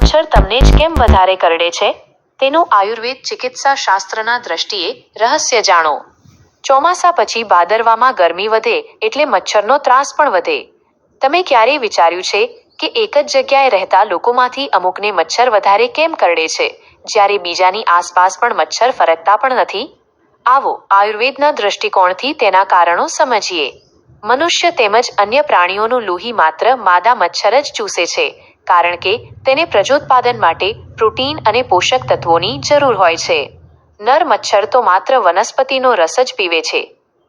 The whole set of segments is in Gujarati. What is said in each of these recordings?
મચ્છર તમને જ કેમ વધારે કરડે છે? તેનું આયુર્વેદ ચિકિત્સા શાસ્ત્રના દ્રષ્ટિએ રહસ્ય જાણો. ચોમાસા પછી ભાદરવામાં ગરમી વધે એટલે મચ્છરનો ત્રાસ પણ વધે. તમે ક્યારેય વિચાર્યું છે કે એક જ જગ્યાએ રહેતા લોકોમાંથી અમુકને મચ્છર વધારે કેમ કરડે છે, જ્યારે બીજાની આસપાસ પણ મચ્છર ફરકતા પણ નથી? આવો આયુર્વેદના દૃષ્ટિકોણથી તેના કારણો સમજીએ. મનુષ્ય તેમજ અન્ય પ્રાણીઓનું લોહી માત્ર માદા મચ્છર જ ચૂસે છે કારણ કે તેને પ્રજોત્પાદન માટે પ્રોટીન અને પોષક તત્વોની જરૂર હોય છે. નર મચ્છર તો માત્ર વનસ્પતિનો રસ જ પીવે છે.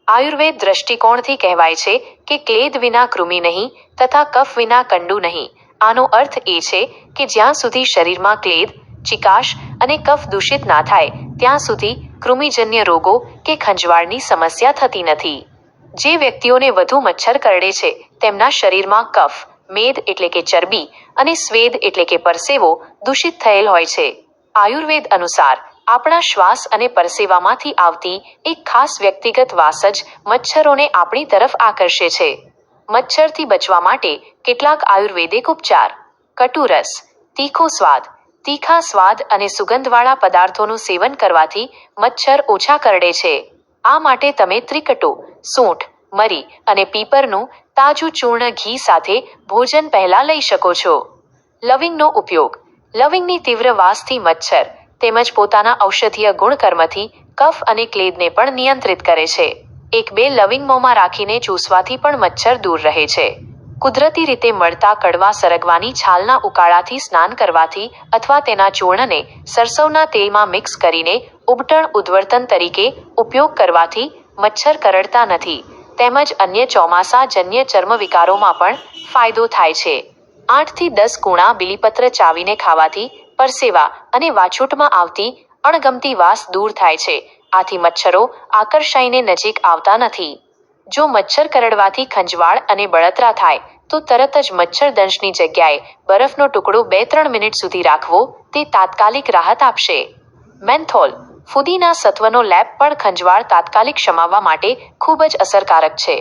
આયુર્વેદ દ્રષ્ટિકોણથી કહેવાય છે કે ક્લેદ વિના કૃમિ નહીં તથા કફ વિના કંડુ નહીં. આનો અર્થ એ છે કે જ્યાં સુધી શરીરમાં ક્લેદ, ચિકાશ અને કફ દૂષિત ના થાય, ત્યાં સુધી કૃમિજન્ય રોગો કે ખંજવાળની સમસ્યા થતી નથી. જે વ્યક્તિઓને વધુ મચ્છર કરડે છે, તેમના શરીરમાં કફ મેદ એટલે કે ચરબી અને સ્વેદ એટલે કે પરસેવો દૂષિત થયેલ હોય છે. આયુર્વેદ અનુસાર આપણા શ્વાસ અને પરસેવામાંથી આવતી એક ખાસ વ્યક્તિગત વાસ જ મચ્છરોને આપણી તરફ આકર્ષે છે. મચ્છરથી બચવા માટે કેટલાક આયુર્વેદિક ઉપચાર. કટુરસ, તીખો સ્વાદ, તીખા સ્વાદ અને સુગંધવાળા પદાર્થોનું સેવન કરવાથી મચ્છર ઓછા કરડે છે. આ માટે તમે ત્રિકટુ, સૂંઠ મરી અને પીપરનું તાજું ચૂર્ણ ઘી સાથે ભોજન પહેલાં લઈ શકો છો. લવિંગનો ઉપયોગ. લવિંગની તીવ્ર વાસથી મચ્છર તેમજ પોતાના ઔષધીય ગુણકર્મથી કફ અને ક્લેદને પણ નિયંત્રિત કરે છે. એક બે લવિંગ મોંમાં રાખીને ચૂસવાથી પણ મચ્છર દૂર રહે છે. કુદરતી રીતે મળતા કડવા સરગવાની છાલના ઉકાળાથી સ્નાન કરવાથી અથવા તેના ચૂર્ણને સરસવના તેલમાં મિક્સ કરીને ઉબટણ ઉદ્વર્તન તરીકે ઉપયોગ કરવાથી મચ્છર કરડતા નથી. તેમજ અન્ય ચોમાસાજન્ય ચર્મ વિકારોમાં પણ ફાયદો થાય છે. આઠથી દસ કુણા બીલીપત્ર ચાવીને ખાવાથી પરસેવા અને વાછૂટમાં આવતી અણગમતી વાસ દૂર થાય છે. આથી મચ્છરો આકર્ષાઈને નજીક આવતા નથી. જો મચ્છર કરડવાથી ખંજવાળ અને બળતરા થાય, તો તરત જ મચ્છરદંશની જગ્યાએ બરફનો ટુકડો બે ત્રણ મિનિટ સુધી રાખવો તે તાત્કાલિક રાહત આપશે. મેન્થોલ ફુદીના સત્વનો લેબ પણ ખંજવાળ તાત્કાલિક શમાવવા માટે ખૂબ જ અસરકારક છે.